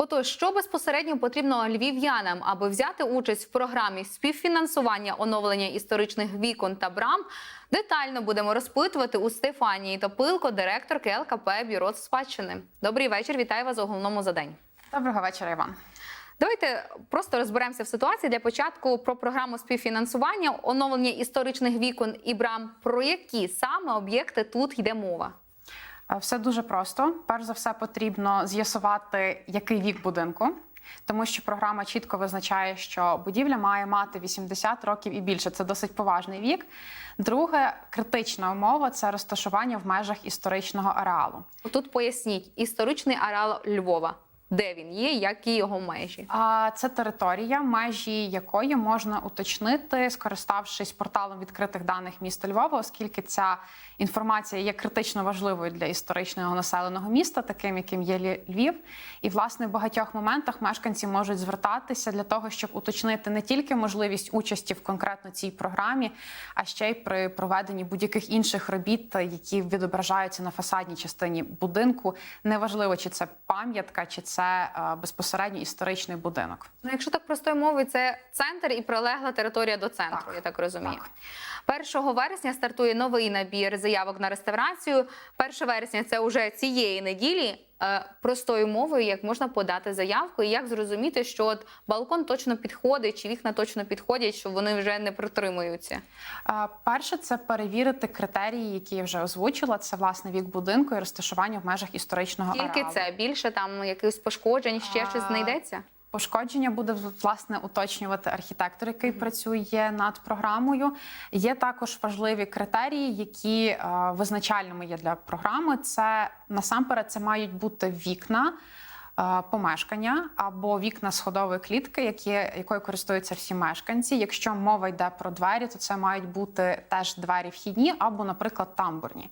Отож, що безпосередньо потрібно львів'янам, аби взяти участь в програмі співфінансування оновлення історичних вікон та брам, детально будемо розпитувати у Стефанії Топилко, директорки ЛКП Бюро спадщини. Добрий вечір, вітаю вас у головному за день. Доброго вечора, Іван. Давайте просто розберемося в ситуації для початку про програму співфінансування оновлення історичних вікон і брам. Про які саме об'єкти тут йде мова? Е, Все дуже просто. Перш за все, потрібно з'ясувати, який вік будинку. Тому що програма чітко визначає, що будівля має мати 80 років і більше. Це досить поважний вік. Друге, критична умова це розташування в межах історичного ареалу. Тут поясніть історичний ареал Львова. Де він є, які його межі? А це територія, межі якої можна уточнити, скориставшись порталом відкритих даних міста Львова, оскільки ця інформація є критично важливою для історичного населеного міста, таким яким є Львів. І власне в багатьох моментах мешканці можуть звертатися для того, щоб уточнити не тільки можливість участі в конкретно цій програмі, а ще й при проведенні будь-яких інших робіт, які відображаються на фасадній частині будинку. Неважливо, чи це пам'ятка, чи це е, безпосередньо історичний будинок. Ну, якщо так простою мовою, це центр і прилегла територія до центру, Так. я так розумію. Так. 1 вересня стартує новий набір заявок на реставрацію. 1 вересня це вже цієї неділі. Е, Простою мовою, як можна подати заявку, і як зрозуміти, що от балкон точно підходить, чи вікна точно підходять, що вони вже не протримуються. Е, Перше, це перевірити критерії, які я вже озвучила. Це власне вік будинку і розташування в межах історичного Тільки ареалу. це більше там якихось пошкоджень, ще щось знайдеться. Пошкодження буде власне уточнювати архітектор, який працює над програмою. Є також важливі критерії, які е, визначальними є для програми. Це насамперед це мають бути вікна. Е, Помешкання або вікна сходової клітки, які, якою користуються всі мешканці. Якщо мова йде про двері, то це мають бути теж двері вхідні або, наприклад, тамбурні.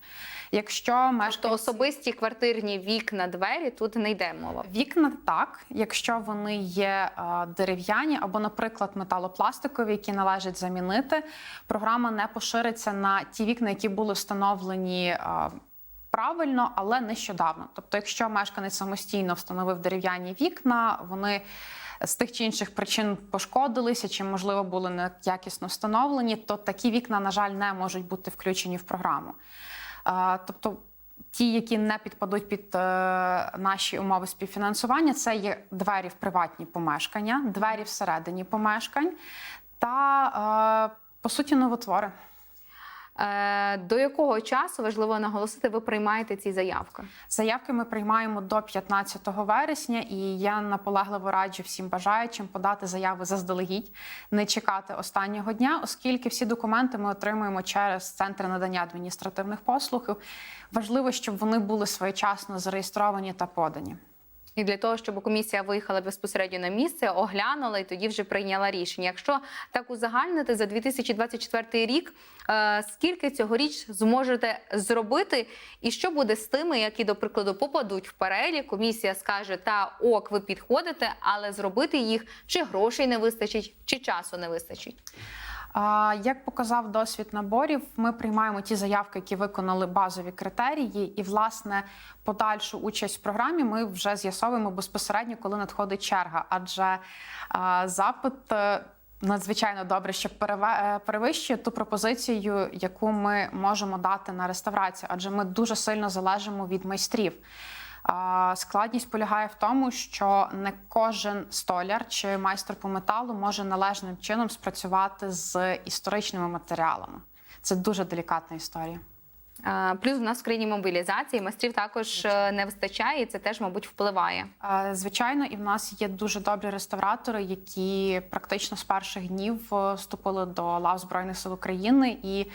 Якщо мешканці... Тобто особисті квартирні вікна, двері тут не йде мова. Вікна так, якщо вони є е, дерев'яні або, наприклад, металопластикові, які належить замінити, програма не пошириться на ті вікна, які були встановлені. Правильно, але нещодавно. Тобто, якщо мешканець самостійно встановив дерев'яні вікна, вони з тих чи інших причин пошкодилися, чи можливо були неякісно встановлені, то такі вікна, на жаль, не можуть бути включені в програму. Е, Тобто Ті, які не підпадуть під е, наші умови співфінансування, це є двері в приватні помешкання, двері всередині помешкань та, е, по суті, новотвори. Е, до якого часу важливо наголосити, ви приймаєте ці заявки? Заявки ми приймаємо до 15 вересня, і я наполегливо раджу всім бажаючим подати заяви заздалегідь, не чекати останнього дня, оскільки всі документи ми отримуємо через центр надання адміністративних послуг. Важливо, щоб вони були своєчасно зареєстровані та подані. І для того, щоб комісія виїхала безпосередньо на місце, оглянула і тоді вже прийняла рішення. Якщо так узагальнити за 2024 рік, е, скільки цьогоріч зможете зробити, і що буде з тими, які, до прикладу, попадуть в перелік, комісія скаже, та ок, ви підходите, але зробити їх чи грошей не вистачить, чи часу не вистачить. Як показав досвід наборів, ми приймаємо ті заявки, які виконали базові критерії, і власне подальшу участь в програмі ми вже з'ясовуємо безпосередньо, коли надходить черга. Адже запит. е, Надзвичайно добре, що е, перевищує ту пропозицію, яку ми можемо дати на реставрацію, адже ми дуже сильно залежимо від майстрів. Складність полягає в тому, що не кожен столяр чи майстер по металу може належним чином спрацювати з історичними матеріалами. Це дуже делікатна історія. Плюс в нас в країні мобілізації майстрів також е, не вистачає, і це теж, мабуть, впливає. Звичайно, і в нас є дуже добрі реставратори, які практично з перших днів е, вступили до лав Збройних сил України. І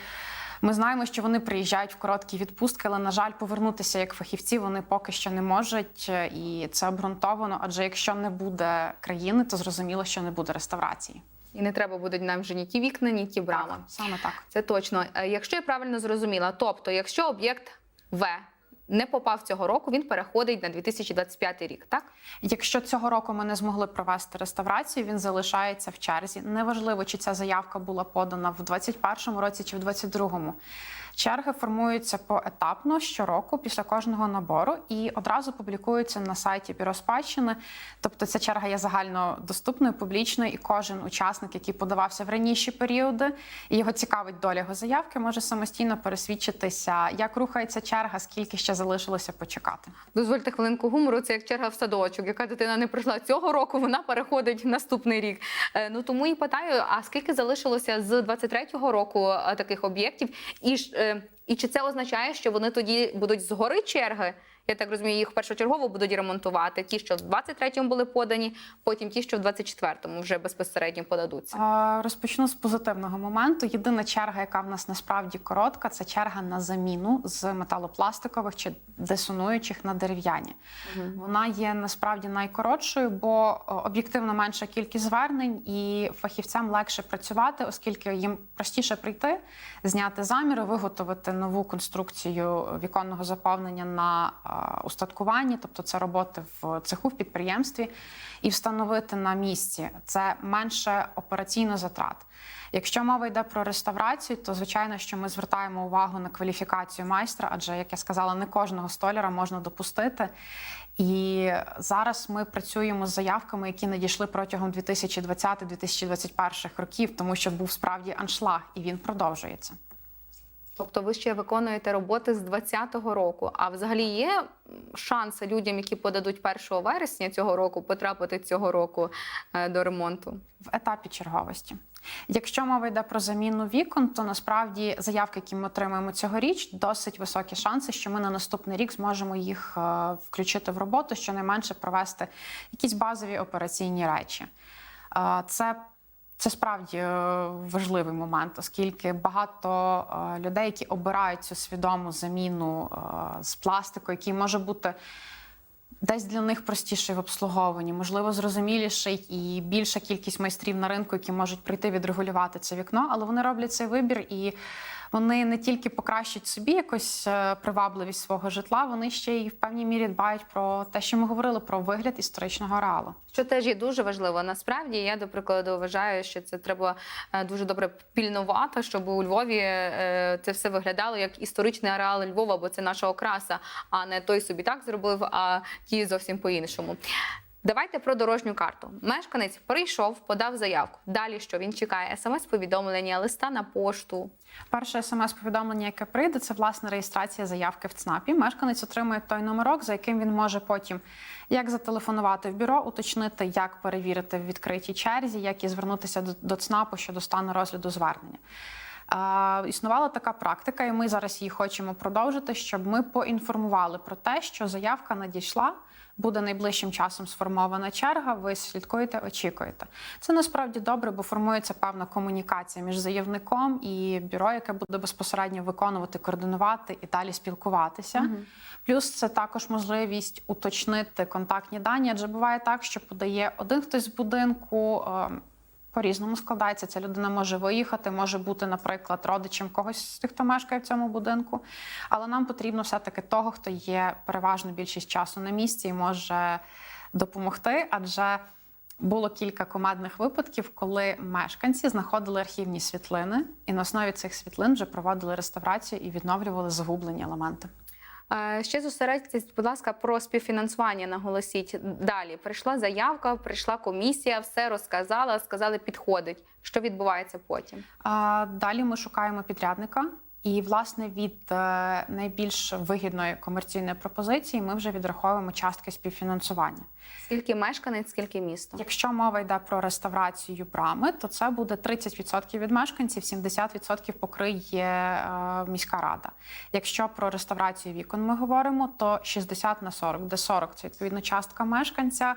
ми знаємо, що вони приїжджають в короткі відпустки, але на жаль, повернутися як фахівці вони поки що не можуть, е, і це обґрунтовано. Адже якщо не буде країни, то зрозуміло, що не буде реставрації. І не треба будуть нам вже ні ті вікна, ні ті брами. Так, саме так. Це точно. Е, Якщо я правильно зрозуміла, тобто, якщо об'єкт В не попав цього року, він переходить на 2025 рік, так? Якщо цього року ми не змогли провести реставрацію, він залишається в черзі. Неважливо, чи ця заявка була подана в 2021 році чи в 2022. Черги формуються поетапно щороку після кожного набору і одразу публікуються на сайті бюро спадщини. Тобто ця черга є загальнодоступною, публічною, і кожен учасник, який подавався в раніші періоди, і його цікавить доля його заявки, може самостійно пересвідчитися, як рухається черга, скільки ще залишилося почекати. Дозвольте хвилинку гумору. Це як черга в садочок. Яка дитина не прийшла цього року, вона переходить в наступний рік. Е, Ну тому і питаю: а скільки залишилося з 23-го року е, таких об'єктів? І е, і чи це означає, що вони тоді будуть згори черги? Я так розумію, їх першочергово будуть ремонтувати. Ті, що в 23-му були подані, потім ті, що в 24-му вже безпосередньо подадуться. Розпочну з позитивного моменту. Єдина черга, яка в нас насправді коротка, це черга на заміну з металопластикових чи десонуючих на дерев'яні. Вона є насправді найкоротшою, бо об'єктивно менша кількість звернень, і фахівцям легше працювати, оскільки їм простіше прийти, зняти заміри, виготовити нову конструкцію віконного заповнення на а, устаткуванні, тобто це роботи в цеху в підприємстві, і встановити на місці. Це менше операційно затрат. Якщо мова йде про реставрацію, то звичайно, що ми звертаємо увагу на кваліфікацію майстра, адже, як я сказала, не кожного столяра можна допустити. І зараз ми працюємо з заявками, які надійшли протягом 2020-2021 років, тому що був справді аншлаг, і він продовжується. Тобто ви ще виконуєте роботи з 20-го року. А взагалі є шанси людям, які подадуть 1 вересня цього року, потрапити цього року е, до ремонту? в етапі черговості. Якщо мова йде про заміну вікон, то насправді заявки, які ми отримуємо цьогоріч, досить високі шанси, що ми на наступний рік зможемо їх е, включити в роботу, щонайменше провести якісь базові операційні речі. Е, Це це справді е, важливий момент, оскільки багато е, людей, які обирають цю свідому заміну е, з пластику, який може бути десь для них простіший в обслуговуванні, можливо, зрозуміліший і більша кількість майстрів на ринку, які можуть прийти відрегулювати це вікно, але вони роблять цей вибір і вони не тільки покращать собі якось е, привабливість свого житла, вони ще й в певній мірі дбають про те, що ми говорили про вигляд історичного ареалу. Що теж є дуже важливо. Насправді я до прикладу вважаю, що це треба е, дуже добре пільнувати, щоб у Львові е, це все виглядало як історичний ареал Львова, бо це наша окраса, а не той собі так зробив, а ті зовсім по-іншому. Давайте про дорожню карту. Мешканець прийшов, подав заявку. Далі що він чекає? смс-повідомлення, листа на пошту. Перше смс-повідомлення, яке прийде, це власне реєстрація заявки в ЦНАПі. Мешканець отримує той номерок, за яким він може потім як зателефонувати в бюро, уточнити, як перевірити в відкритій черзі, як і звернутися до, ЦНАПу щодо стану розгляду звернення. Існувала така практика, і ми зараз її хочемо продовжити, щоб ми поінформували про те, що заявка надійшла. Буде найближчим часом сформована черга. Ви слідкуєте, очікуєте. Це насправді добре, бо формується певна комунікація між заявником і бюро, яке буде безпосередньо виконувати, координувати і далі спілкуватися. Плюс це також можливість уточнити контактні дані, адже буває так, що подає один хтось з будинку. Е, по-різному складається. Ця людина може виїхати, може бути, наприклад, родичем когось з тих, хто мешкає в цьому будинку. Але нам потрібно все-таки того, хто є переважно більшість часу на місці і може допомогти. Адже було кілька командних випадків, коли мешканці знаходили архівні світлини, і на основі цих світлин вже проводили реставрацію і відновлювали загублені елементи. Ще зосередьтесь, будь ласка, про співфінансування. Наголосіть далі. Прийшла заявка, прийшла комісія, все розказала, сказали, підходить. Що відбувається потім? Далі ми шукаємо підрядника. І, власне, від е, найбільш вигідної комерційної пропозиції ми вже відраховуємо частки співфінансування. Скільки мешканець, скільки місто? Якщо мова йде про реставрацію брами, то це буде 30% від мешканців, 70% покриє е, міська рада. Якщо про реставрацію вікон ми говоримо, то 60 на 40, де 40 – це відповідно частка мешканця.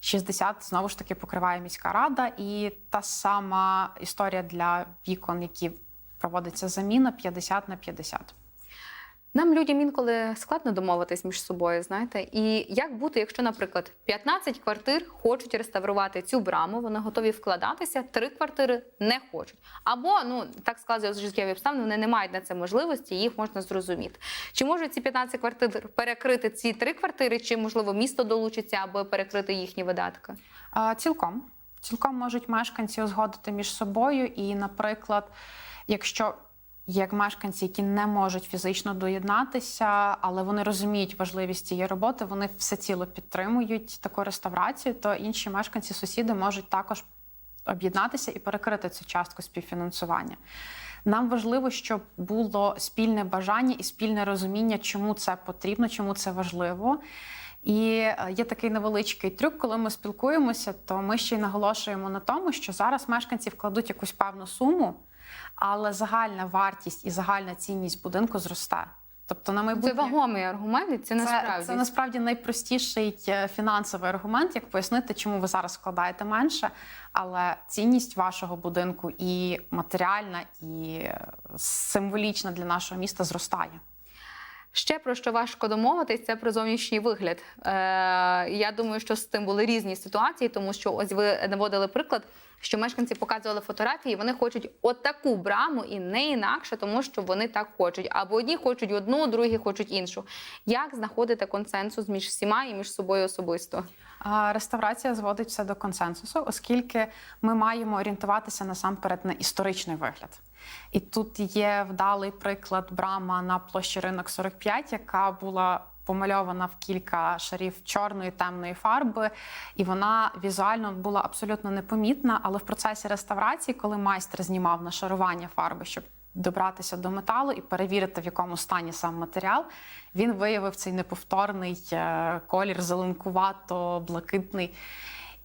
60 знову ж таки покриває міська рада, і та сама історія для вікон, які проводиться заміна 50 на 50. Нам людям інколи складно домовитись між собою, знаєте. І як бути, якщо, наприклад, 15 квартир хочуть реставрувати цю браму, вони готові вкладатися, три квартири не хочуть. Або ну так складаються життєві обставини, вони не мають на це можливості, їх можна зрозуміти. Чи можуть ці 15 квартир перекрити ці три квартири, чи можливо місто долучиться, аби перекрити їхні видатки? А, Цілком. Цілком можуть мешканці узгодити між собою. І, наприклад, якщо як мешканці, які не можуть фізично доєднатися, але вони розуміють важливість цієї роботи, вони всеціло підтримують таку реставрацію, то інші мешканці, сусіди можуть також об'єднатися і перекрити цю частку співфінансування. Нам важливо, щоб було спільне бажання і спільне розуміння, чому це потрібно, чому це важливо. І е, є такий невеличкий трюк, коли ми спілкуємося, то ми ще й наголошуємо на тому, що зараз мешканці вкладуть якусь певну суму, але загальна вартість і загальна цінність будинку зросте. Тобто на Це майбутнє вагомий аргумент, і це, це, насправді. це насправді найпростіший е, фінансовий аргумент, як пояснити, чому ви зараз складаєте менше, але цінність вашого будинку і матеріальна, і е, символічна для нашого міста зростає. Ще про що важко домовитись, це про зовнішній вигляд. Е, я думаю, що з тим були різні ситуації, тому що ось ви наводили приклад, що мешканці показували фотографії, вони хочуть отаку браму і не інакше, тому що вони так хочуть. Або одні хочуть одну, другі хочуть іншу. Як знаходити консенсус між всіма і між собою особисто? Реставрація зводить все до консенсусу, оскільки ми маємо орієнтуватися насамперед на історичний вигляд. І тут є вдалий приклад брама на площі ринок 45, яка була помальована в кілька шарів чорної темної фарби, і вона візуально була абсолютно непомітна. Але в процесі реставрації, коли майстер знімав нашарування фарби, щоб добратися до металу і перевірити, в якому стані сам матеріал, він виявив цей неповторний е, колір зеленкувато-блакитний.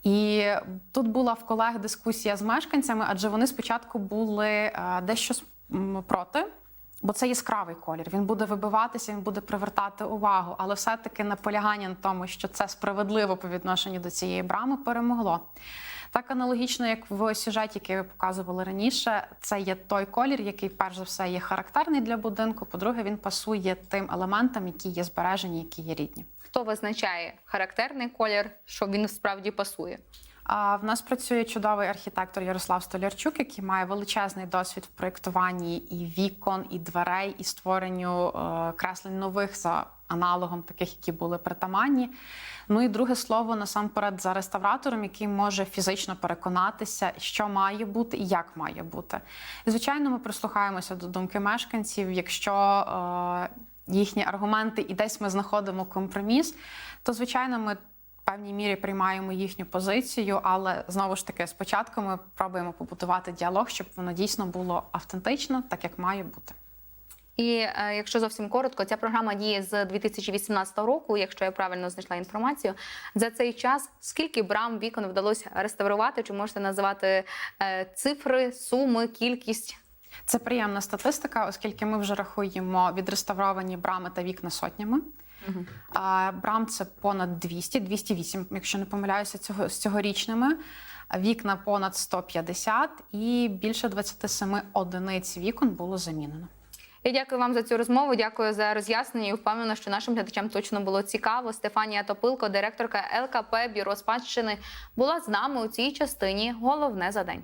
І тут була в колег дискусія з мешканцями, адже вони спочатку були е, дещо проти. Бо це яскравий колір, він буде вибиватися, він буде привертати увагу. Але все-таки наполягання на тому, що це справедливо по відношенню до цієї брами, перемогло. Так аналогічно, як в сюжеті, який ви показували раніше, це є той колір, який перш за все є характерний для будинку. По-друге, він пасує тим елементам, які є збережені, які є рідні. Хто визначає характерний колір, що він справді пасує? А в нас працює чудовий архітектор Ярослав Столярчук, який має величезний досвід в проєктуванні і вікон, і дверей, і створенню е, креслень нових за аналогом таких, які були притаманні. Ну і друге слово насамперед за реставратором, який може фізично переконатися, що має бути і як має бути. І, звичайно, ми прислухаємося до думки мешканців. Якщо е, їхні аргументи і десь ми знаходимо компроміс, то звичайно ми. Певній мірі приймаємо їхню позицію, але знову ж таки, спочатку ми пробуємо побудувати діалог, щоб воно дійсно було автентично, так як має бути. І е, якщо зовсім коротко, ця програма діє з 2018 року, якщо я правильно знайшла інформацію. За цей час скільки брам вікон вдалося реставрувати? Чи можете називати е, цифри, суми, кількість? Це приємна статистика, оскільки ми вже рахуємо відреставровані брами та вікна сотнями. А брам це понад 200, 208, якщо не помиляюся, цього з цьогорічними. Вікна понад 150 і більше 27 одиниць вікон було замінено. Я дякую вам за цю розмову. Дякую за роз'яснення. і Впевнена, що нашим глядачам точно було цікаво. Стефанія Топилко, директорка ЛКП Бюро спадщини, була з нами у цій частині. Головне за день.